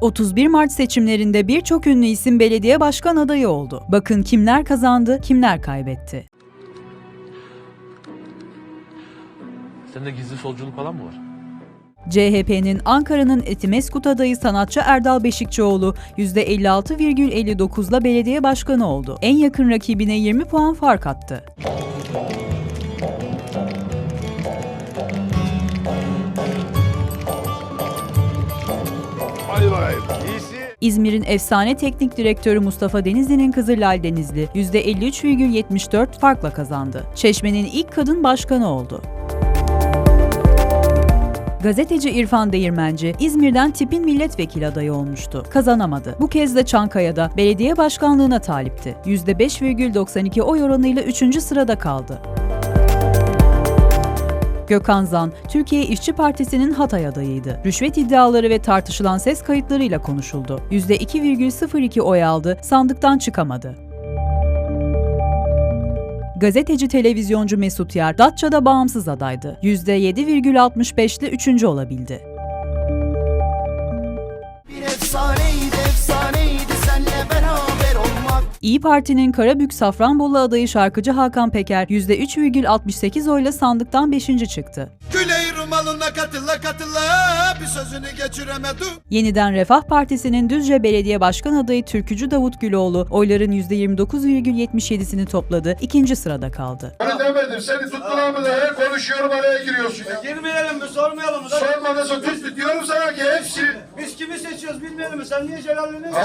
31 Mart seçimlerinde birçok ünlü isim belediye başkan adayı oldu. Bakın kimler kazandı, kimler kaybetti. Sende gizli solculuk falan mı var? CHP'nin Ankara'nın Etimeskut adayı sanatçı Erdal Beşikçioğlu %56,59'la belediye başkanı oldu. En yakın rakibine 20 puan fark attı. Hadi bakayım. İzmir'in efsane teknik direktörü Mustafa Denizli'nin kızı Lal Denizli %53,74 farkla kazandı. Çeşme'nin ilk kadın başkanı oldu. Gazeteci İrfan Değirmenci İzmir'den tipin milletvekili adayı olmuştu. Kazanamadı. Bu kez de Çankaya'da belediye başkanlığına talipti. %5,92 oy oranıyla 3. sırada kaldı. Gökhan Zan, Türkiye İşçi Partisi'nin Hatay adayıydı. Rüşvet iddiaları ve tartışılan ses kayıtlarıyla konuşuldu. %2,02 oy aldı, sandıktan çıkamadı. Gazeteci televizyoncu Mesut Yar, Datça'da bağımsız adaydı. %7,65'le üçüncü olabildi. İyi Parti'nin Karabük Safranbolu adayı şarkıcı Hakan Peker %3,68 oyla sandıktan 5. çıktı. Küley rumalına katıla katıla bir sözünü geçiremedim Yeniden Refah Partisi'nin Düzce Belediye Başkan adayı Türkücü Davut Güloğlu oyların %29,77'sini topladı, ikinci sırada kaldı. Onu demedim. Seni tuttular mı da her konuşuyorum araya giriyorsun ya. Girmeyelim mi sormayalım mı? Sormadıysa tut diyorum sana ki hepsi. Biz kimi seçiyoruz bilmeyelim mi? Sen niye Celal'ini da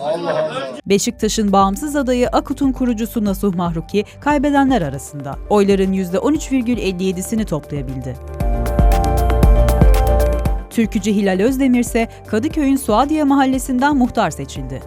Allah Allah. Beşiktaş'ın bağımsız adayı Akut'un kurucusu Nasuh Mahruki kaybedenler arasında. Oyların %13,57'sini toplayabildi. Türkücü Hilal Özdemir ise Kadıköy'ün Suadiye mahallesinden muhtar seçildi.